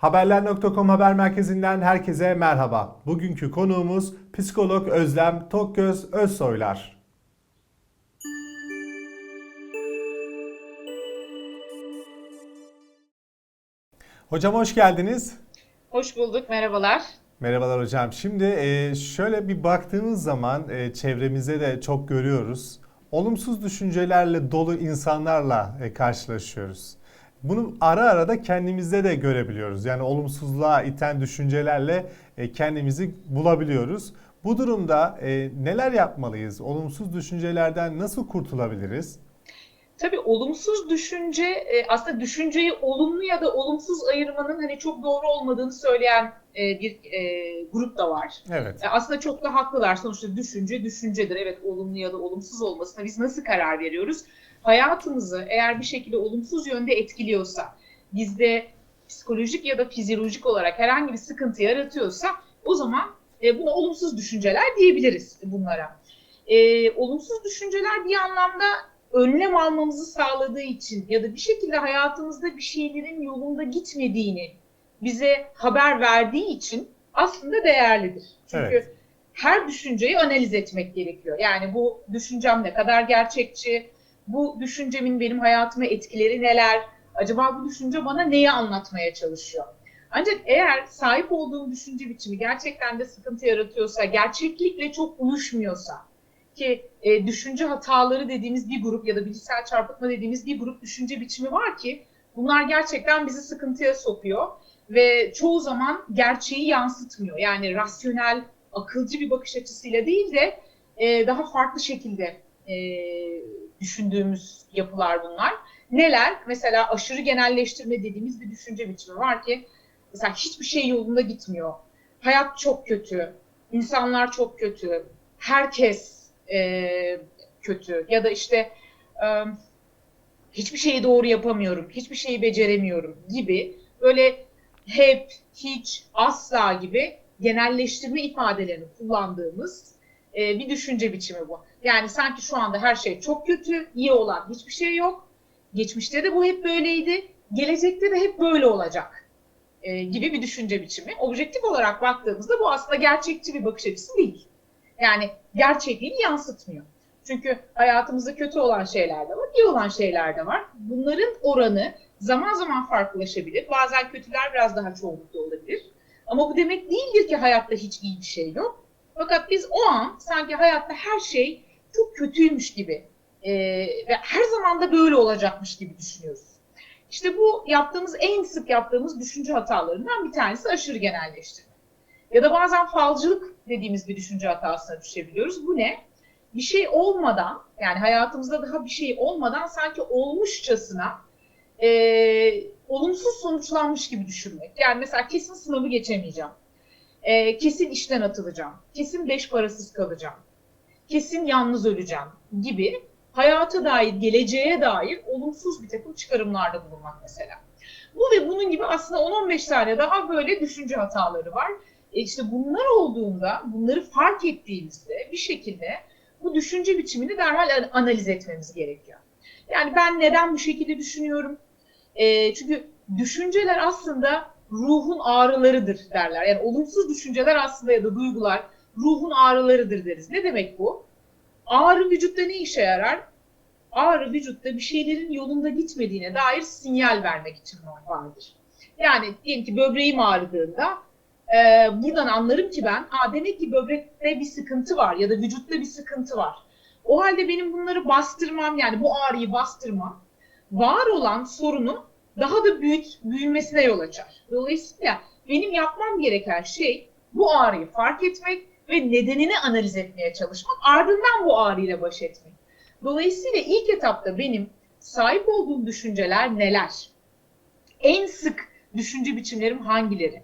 Haberler.com haber merkezinden herkese merhaba. Bugünkü konuğumuz psikolog Özlem Tokgöz Özsoylar. Hocam hoş geldiniz. Hoş bulduk, merhabalar. Merhabalar hocam. Şimdi e, şöyle bir baktığımız zaman e, çevremizde de çok görüyoruz. Olumsuz düşüncelerle dolu insanlarla e, karşılaşıyoruz. Bunu ara ara da kendimizde de görebiliyoruz. Yani olumsuzluğa iten düşüncelerle e, kendimizi bulabiliyoruz. Bu durumda e, neler yapmalıyız? Olumsuz düşüncelerden nasıl kurtulabiliriz? Tabii olumsuz düşünce, e, aslında düşünceyi olumlu ya da olumsuz ayırmanın hani çok doğru olmadığını söyleyen e, bir e, grup da var. Evet. E, Aslında çok da haklılar. Sonuçta düşünce düşüncedir. Evet olumlu ya da olumsuz olmasına biz nasıl karar veriyoruz? Hayatımızı eğer bir şekilde olumsuz yönde etkiliyorsa, bizde psikolojik ya da fizyolojik olarak herhangi bir sıkıntı yaratıyorsa o zaman e, buna olumsuz düşünceler diyebiliriz bunlara. E, olumsuz düşünceler bir anlamda önlem almamızı sağladığı için ya da bir şekilde hayatımızda bir şeylerin yolunda gitmediğini bize haber verdiği için aslında değerlidir. Çünkü Evet. her düşünceyi analiz etmek gerekiyor. Yani bu düşüncem ne kadar gerçekçi, bu düşüncemin benim hayatıma etkileri neler, acaba bu düşünce bana neyi anlatmaya çalışıyor? Ancak eğer sahip olduğum düşünce biçimi gerçekten de sıkıntı yaratıyorsa, gerçeklikle çok uyuşmuyorsa ki e, düşünce hataları dediğimiz bir grup ya da bilişsel çarpıtma dediğimiz bir grup düşünce biçimi var ki bunlar gerçekten bizi sıkıntıya sokuyor ve çoğu zaman gerçeği yansıtmıyor. Yani rasyonel, akılcı bir bakış açısıyla değil de e, daha farklı şekilde e, düşündüğümüz yapılar bunlar. Neler? Mesela aşırı genelleştirme dediğimiz bir düşünce biçimi var ki mesela hiçbir şey yolunda gitmiyor. Hayat çok kötü, insanlar çok kötü, herkes e, kötü ya da işte e, hiçbir şeyi doğru yapamıyorum, hiçbir şeyi beceremiyorum gibi böyle hep, hiç, asla gibi genelleştirme ifadelerini kullandığımız e, bir düşünce biçimi bu. Yani sanki şu anda her şey çok kötü, iyi olan hiçbir şey yok. Geçmişte de bu hep böyleydi, gelecekte de hep böyle olacak e, gibi bir düşünce biçimi. Objektif olarak baktığımızda bu aslında gerçekçi bir bakış açısı değil. Yani gerçekliğini yansıtmıyor. Çünkü hayatımızda kötü olan şeyler de var, iyi olan şeyler de var. Bunların oranı zaman zaman farklılaşabilir. Bazen kötüler biraz daha çoğunlukta olabilir. Ama bu demek değildir ki hayatta hiç iyi bir şey yok. Fakat biz o an sanki hayatta her şey çok kötüymüş gibi e, ve her zaman da böyle olacakmış gibi düşünüyoruz. İşte bu yaptığımız en sık yaptığımız düşünce hatalarından bir tanesi aşırı genelleştirme. Ya da bazen falcılık dediğimiz bir düşünce hatasına düşebiliyoruz. Bu ne? Bir şey olmadan yani hayatımızda daha bir şey olmadan sanki olmuşçasına e, olumsuz sonuçlanmış gibi düşünmek. Yani mesela kesin sınavı geçemeyeceğim. E, kesin işten atılacağım. Kesin beş parasız kalacağım. Kesin yalnız öleceğim gibi hayata dair, geleceğe dair olumsuz bir takım çıkarımlarda bulunmak mesela. Bu ve bunun gibi aslında 10-15 tane daha böyle düşünce hataları var. E işte bunlar olduğunda, bunları fark ettiğimizde bir şekilde bu düşünce biçimini derhal analiz etmemiz gerekiyor. Yani ben neden bu şekilde düşünüyorum? E, çünkü düşünceler aslında ruhun ağrılarıdır derler. Yani olumsuz düşünceler aslında ya da duygular ruhun ağrılarıdır deriz. Ne demek bu? Ağrı vücutta ne işe yarar? Ağrı vücutta bir şeylerin yolunda gitmediğine dair sinyal vermek için vardır. Yani diyelim ki böbreğim ağrıdığında e, buradan anlarım ki ben, Aa, demek ki böbrekte bir sıkıntı var ya da vücutta bir sıkıntı var. O halde benim bunları bastırmam yani bu ağrıyı bastırmam var olan sorunu daha da büyüt, büyümesine yol açar. Dolayısıyla benim yapmam gereken şey bu ağrıyı fark etmek ve nedenini analiz etmeye çalışmak, ardından bu ağrıyla baş etmek. Dolayısıyla ilk etapta benim sahip olduğum düşünceler neler? En sık düşünce biçimlerim hangileri?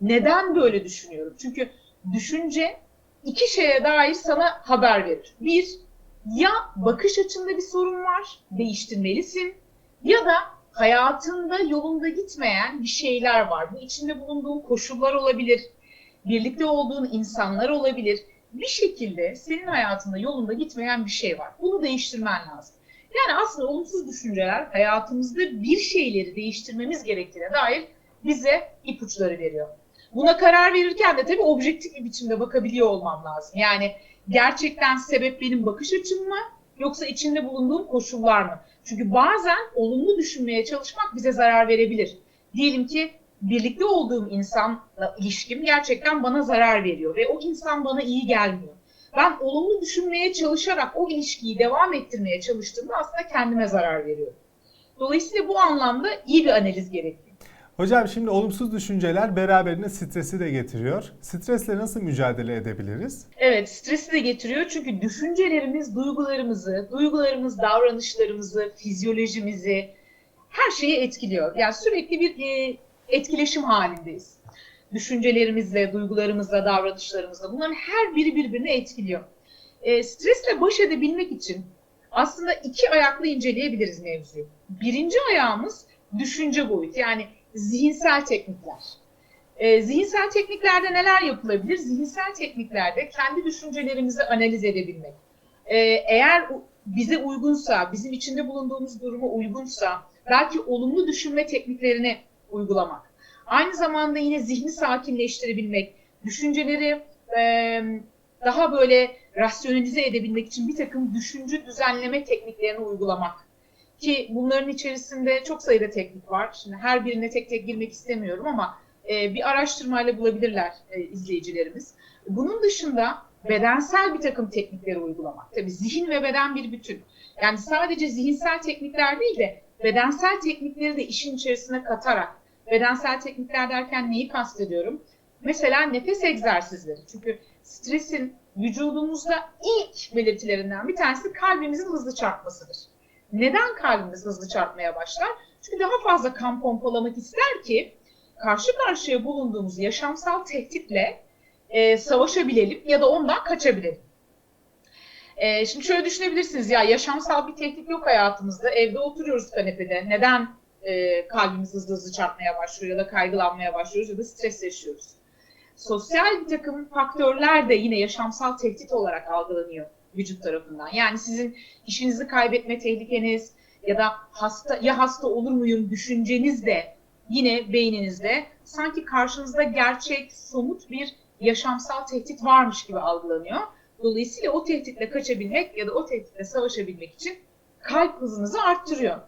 Neden böyle düşünüyorum? Çünkü düşünce iki şeye dair sana haber verir. Bir, ya bakış açında bir sorun var, değiştirmelisin ya da hayatında yolunda gitmeyen bir şeyler var. Bu içinde bulunduğun koşullar olabilir, birlikte olduğun insanlar olabilir. Bir şekilde senin hayatında yolunda gitmeyen bir şey var. Bunu değiştirmen lazım. Yani aslında olumsuz düşünceler hayatımızda bir şeyleri değiştirmemiz gerektiğine dair bize ipuçları veriyor. Buna karar verirken de tabii objektif bir biçimde bakabiliyor olmam lazım. Yani gerçekten sebep benim bakış açım mı yoksa içinde bulunduğum koşullar mı? Çünkü bazen olumlu düşünmeye çalışmak bize zarar verebilir. Diyelim ki birlikte olduğum insanla ilişkim gerçekten bana zarar veriyor ve o insan bana iyi gelmiyor. Ben olumlu düşünmeye çalışarak o ilişkiyi devam ettirmeye çalıştığımda aslında kendime zarar veriyorum. Dolayısıyla bu anlamda iyi bir analiz gerekli. Hocam şimdi olumsuz düşünceler beraberinde stresi de getiriyor. Stresle nasıl mücadele edebiliriz? Evet, stresi de getiriyor çünkü düşüncelerimiz duygularımızı, duygularımız davranışlarımızı, fizyolojimizi, her şeyi etkiliyor. Yani sürekli bir e, etkileşim halindeyiz. Düşüncelerimizle, duygularımızla, davranışlarımızla bunların her biri birbirini etkiliyor. E, stresle baş edebilmek için aslında iki ayaklı inceleyebiliriz mevzuyu. Birinci ayağımız düşünce boyutu yani zihinsel teknikler. E, zihinsel tekniklerde neler yapılabilir? Zihinsel tekniklerde kendi düşüncelerimizi analiz edebilmek. E, eğer bize uygunsa, bizim içinde bulunduğumuz duruma uygunsa belki olumlu düşünme tekniklerini uygulamak. Aynı zamanda yine zihni sakinleştirebilmek, düşünceleri e, daha böyle rasyonalize edebilmek için bir takım düşünce düzenleme tekniklerini uygulamak. Ki bunların içerisinde çok sayıda teknik var. Şimdi her birine tek tek girmek istemiyorum ama e, bir araştırmayla bulabilirler e, izleyicilerimiz. Bunun dışında bedensel bir takım teknikleri uygulamak. Tabii zihin ve beden bir bütün. Yani sadece zihinsel teknikler değil de bedensel teknikleri de işin içerisine katarak, bedensel teknikler derken neyi kastediyorum? Mesela nefes egzersizleri. Çünkü stresin vücudumuzda ilk belirtilerinden bir tanesi kalbimizin hızlı çarpmasıdır. Neden kalbimiz hızlı çarpmaya başlar? Çünkü daha fazla kan pompalamak ister ki karşı karşıya bulunduğumuz yaşamsal tehditle e, savaşabilelim ya da ondan kaçabilelim. E, şimdi şöyle düşünebilirsiniz ya yaşamsal bir tehdit yok hayatımızda. Evde oturuyoruz kanepede. Neden e, kalbimiz hızlı hızlı çarpmaya başlıyor ya da kaygılanmaya başlıyoruz ya da stres yaşıyoruz? Sosyal bir takım faktörler de yine yaşamsal tehdit olarak algılanıyor vücut tarafından. Yani sizin işinizi kaybetme tehlikeniz ya da hasta ya hasta olur muyum düşünceniz de yine beyninizde sanki karşınızda gerçek, somut bir yaşamsal tehdit varmış gibi algılanıyor. Dolayısıyla o tehditle kaçabilmek ya da o tehditle savaşabilmek için kalp hızınızı arttırıyor.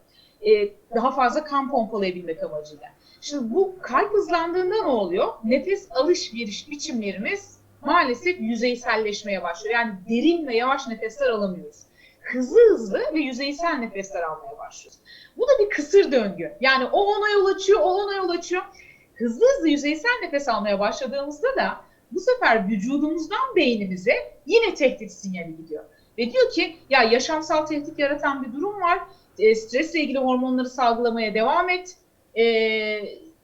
Ee, daha fazla kan pompalayabilmek amacıyla. Şimdi bu kalp hızlandığında ne oluyor? Nefes alışveriş biçimlerimiz maalesef yüzeyselleşmeye başlıyor. Yani derin ve yavaş nefesler alamıyoruz. Hızlı hızlı ve yüzeysel nefesler almaya başlıyoruz. Bu da bir kısır döngü. Yani o ona yol açıyor, o ona yol açıyor. Hızlı hızlı yüzeysel nefes almaya başladığımızda da bu sefer vücudumuzdan beynimize yine tehdit sinyali gidiyor. Ve diyor ki ya yaşamsal tehdit yaratan bir durum var. E, stresle ilgili hormonları salgılamaya devam et e,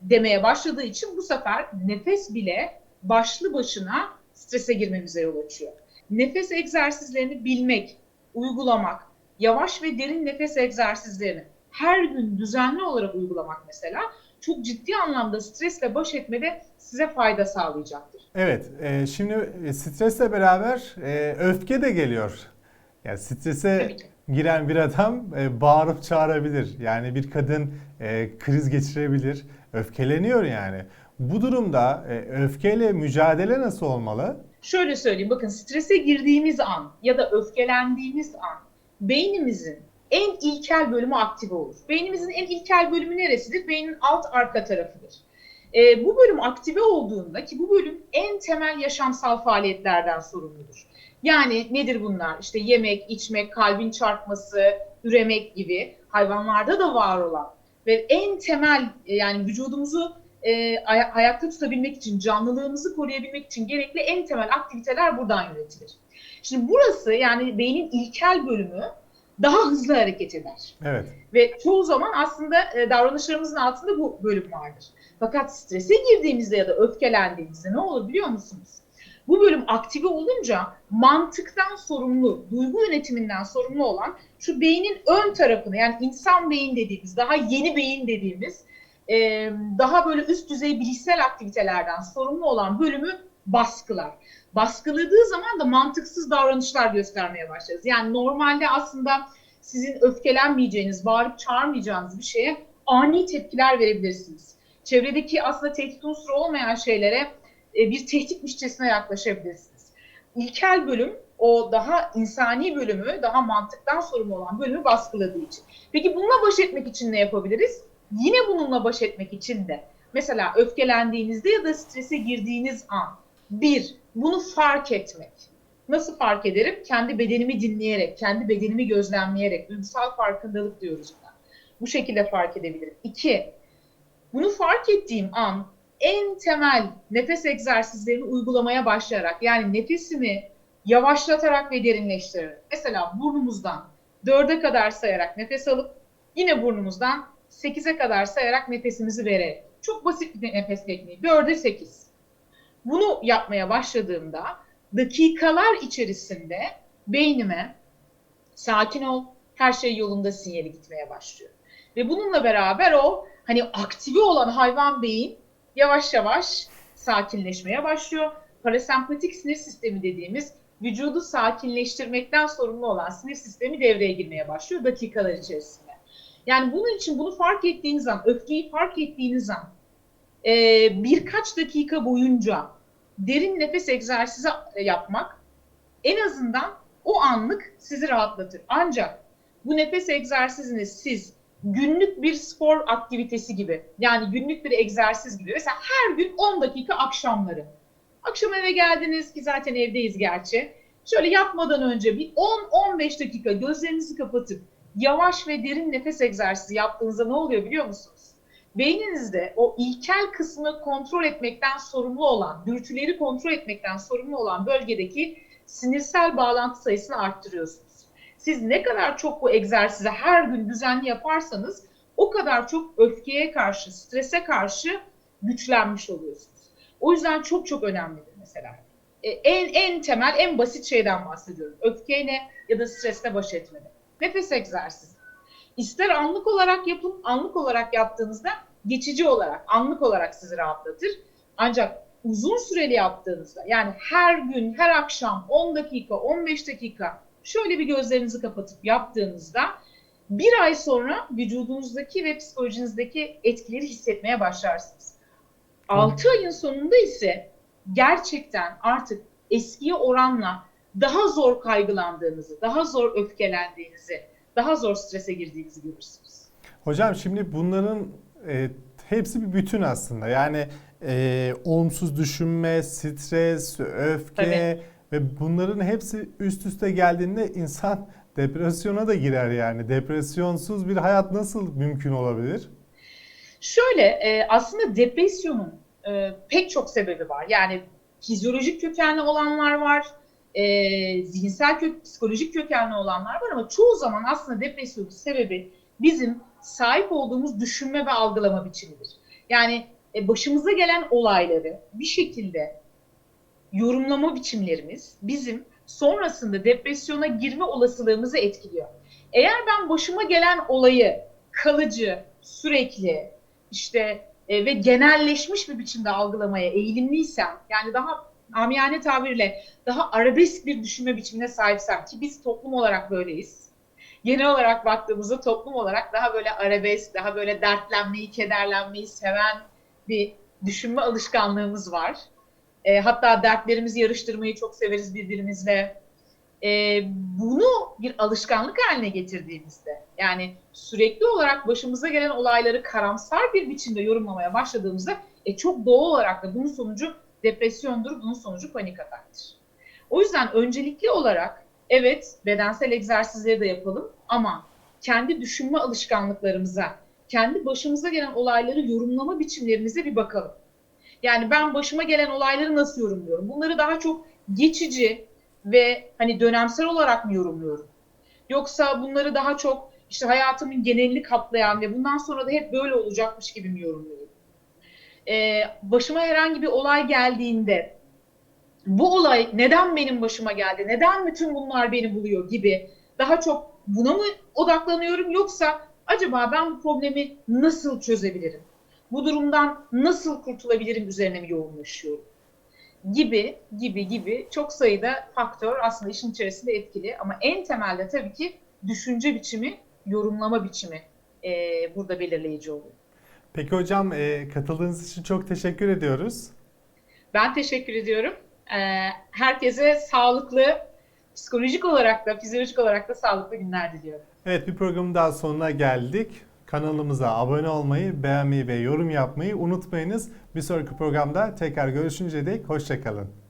demeye başladığı için bu sefer nefes bile başlı başına strese girmemize yol açıyor. Nefes egzersizlerini bilmek, uygulamak, yavaş ve derin nefes egzersizlerini her gün düzenli olarak uygulamak mesela çok ciddi anlamda stresle baş etmede size fayda sağlayacaktır. Evet, e, şimdi stresle beraber e, öfke de geliyor. Yani strese giren bir adam e, bağırıp çağırabilir. Yani bir kadın e, kriz geçirebilir, öfkeleniyor yani. Bu durumda e, öfkeyle mücadele nasıl olmalı? Şöyle söyleyeyim, bakın strese girdiğimiz an ya da öfkelendiğimiz an beynimizin en ilkel bölümü aktive olur. Beynimizin en ilkel bölümü neresidir? Beynin alt arka tarafıdır. E, bu bölüm aktive olduğunda ki bu bölüm en temel yaşamsal faaliyetlerden sorumludur. Yani nedir bunlar? İşte yemek, içmek, kalbin çarpması, üremek gibi hayvanlarda da var olan ve en temel yani vücudumuzu e, ay- ayakta tutabilmek için, canlılığımızı koruyabilmek için gerekli en temel aktiviteler buradan yönetilir. Şimdi burası yani beynin ilkel bölümü daha hızlı hareket eder. Evet. Ve çoğu zaman aslında e, davranışlarımızın altında bu bölüm vardır. Fakat strese girdiğimizde ya da öfkelendiğimizde ne olur biliyor musunuz? Bu bölüm aktive olunca mantıktan sorumlu, duygu yönetiminden sorumlu olan şu beynin ön tarafını yani insan beyin dediğimiz, daha yeni beyin dediğimiz e, daha böyle üst düzey bilişsel aktivitelerden sorumlu olan bölümü baskılar. Baskıladığı zaman da mantıksız davranışlar göstermeye başlarız. Yani normalde aslında sizin öfkelenmeyeceğiniz, bağırıp çağırmayacağınız bir şeye ani tepkiler verebilirsiniz. çevredeki aslında tehdit unsuru olmayan şeylere e, bir tehditmişçesine yaklaşabilirsiniz. İlkel bölüm o daha insani bölümü, daha mantıktan sorumlu olan bölümü baskıladığı için. Peki bununla baş etmek için ne yapabiliriz? Yine bununla baş etmek için de mesela öfkelendiğinizde ya da strese girdiğiniz an bir, bunu fark etmek. Nasıl fark ederim? Kendi bedenimi dinleyerek, kendi bedenimi gözlemleyerek, duygusal farkındalık diyoruz buna. Bu şekilde fark edebilirim. İki, bunu fark ettiğim an en temel nefes egzersizlerini uygulamaya başlayarak, yani nefesimi yavaşlatarak ve derinleştirerek. Mesela burnumuzdan dörde kadar sayarak nefes alıp yine burnumuzdan 8'e kadar sayarak nefesimizi vererek. Çok basit bir nefes tekniği. 4'e 8. Bunu yapmaya başladığımda dakikalar içerisinde beynime sakin ol, her şey yolunda sinyali gitmeye başlıyor. Ve bununla beraber o hani aktive olan hayvan beyin yavaş yavaş sakinleşmeye başlıyor. Parasempatik sinir sistemi dediğimiz vücudu sakinleştirmekten sorumlu olan sinir sistemi devreye girmeye başlıyor dakikalar içerisinde. Yani bunun için bunu fark ettiğiniz an, öfkeyi fark ettiğiniz an e, birkaç dakika boyunca derin nefes egzersizi yapmak en azından o anlık sizi rahatlatır. Ancak bu nefes egzersizini siz günlük bir spor aktivitesi gibi yani günlük bir egzersiz gibi mesela her gün 10 dakika akşamları. Akşam eve geldiniz ki zaten evdeyiz gerçi. Şöyle yatmadan önce bir 10-15 dakika gözlerinizi kapatıp yavaş ve derin nefes egzersizi yaptığınızda ne oluyor biliyor musunuz? Beyninizde o ilkel kısmı kontrol etmekten sorumlu olan, dürtüleri kontrol etmekten sorumlu olan bölgedeki sinirsel bağlantı sayısını arttırıyorsunuz. Siz ne kadar çok bu egzersizi her gün düzenli yaparsanız o kadar çok öfkeye karşı, strese karşı güçlenmiş oluyorsunuz. O yüzden çok çok önemlidir mesela. E, en en temel, en basit şeyden bahsediyorum. Öfkeyle ya da stresle baş etmede. Nefes egzersizi. İster anlık olarak yapın, anlık olarak yaptığınızda geçici olarak, anlık olarak sizi rahatlatır. Ancak uzun süreli yaptığınızda yani her gün, her akşam 10 dakika, 15 dakika şöyle bir gözlerinizi kapatıp yaptığınızda bir ay sonra vücudunuzdaki ve psikolojinizdeki etkileri hissetmeye başlarsınız. 6 ayın sonunda ise gerçekten artık eskiye oranla daha zor kaygılandığınızı, daha zor öfkelendiğinizi, daha zor strese girdiğinizi görürsünüz. Hocam şimdi bunların e, hepsi bir bütün aslında. Yani e, olumsuz düşünme, stres, öfke Tabii. ve bunların hepsi üst üste geldiğinde insan depresyona da girer yani. Depresyonsuz bir hayat nasıl mümkün olabilir? Şöyle e, aslında depresyonun e, pek çok sebebi var. Yani fizyolojik kökenli olanlar var, e, zihinsel kök, psikolojik kökenli olanlar var ama çoğu zaman aslında depresyonun sebebi bizim sahip olduğumuz düşünme ve algılama biçimidir. Yani e, başımıza gelen olayları bir şekilde yorumlama biçimlerimiz bizim sonrasında depresyona girme olasılığımızı etkiliyor. Eğer ben başıma gelen olayı kalıcı, sürekli işte e, ve genelleşmiş bir biçimde algılamaya eğilimliysem yani daha amiyane tabirle daha arabesk bir düşünme biçimine sahipsem ki biz toplum olarak böyleyiz. Genel olarak baktığımızda toplum olarak daha böyle arabesk, daha böyle dertlenmeyi, kederlenmeyi seven bir düşünme alışkanlığımız var. E, hatta dertlerimizi yarıştırmayı çok severiz birbirimizle. E, bunu bir alışkanlık haline getirdiğimizde, yani sürekli olarak başımıza gelen olayları karamsar bir biçimde yorumlamaya başladığımızda, e, çok doğal olarak da bunun sonucu depresyondur, bunun sonucu panik ataktır. O yüzden öncelikli olarak evet bedensel egzersizleri de yapalım ama kendi düşünme alışkanlıklarımıza, kendi başımıza gelen olayları yorumlama biçimlerimize bir bakalım. Yani ben başıma gelen olayları nasıl yorumluyorum? Bunları daha çok geçici ve hani dönemsel olarak mı yorumluyorum? Yoksa bunları daha çok işte hayatımın genelini kaplayan ve bundan sonra da hep böyle olacakmış gibi mi yorumluyorum? Ee, başıma herhangi bir olay geldiğinde bu olay neden benim başıma geldi? Neden bütün bunlar beni buluyor gibi daha çok buna mı odaklanıyorum yoksa acaba ben bu problemi nasıl çözebilirim? Bu durumdan nasıl kurtulabilirim üzerine mi yoğunlaşıyorum? Gibi gibi gibi çok sayıda faktör aslında işin içerisinde etkili ama en temelde tabii ki düşünce biçimi, yorumlama biçimi e, burada belirleyici oluyor. Peki hocam e, katıldığınız için çok teşekkür ediyoruz. Ben teşekkür ediyorum. Ee, herkese sağlıklı, psikolojik olarak da, fizyolojik olarak da sağlıklı günler diliyorum. Evet bir programın daha sonuna geldik. Kanalımıza abone olmayı, beğenmeyi ve yorum yapmayı unutmayınız. Bir sonraki programda tekrar görüşünceye dek hoşçakalın.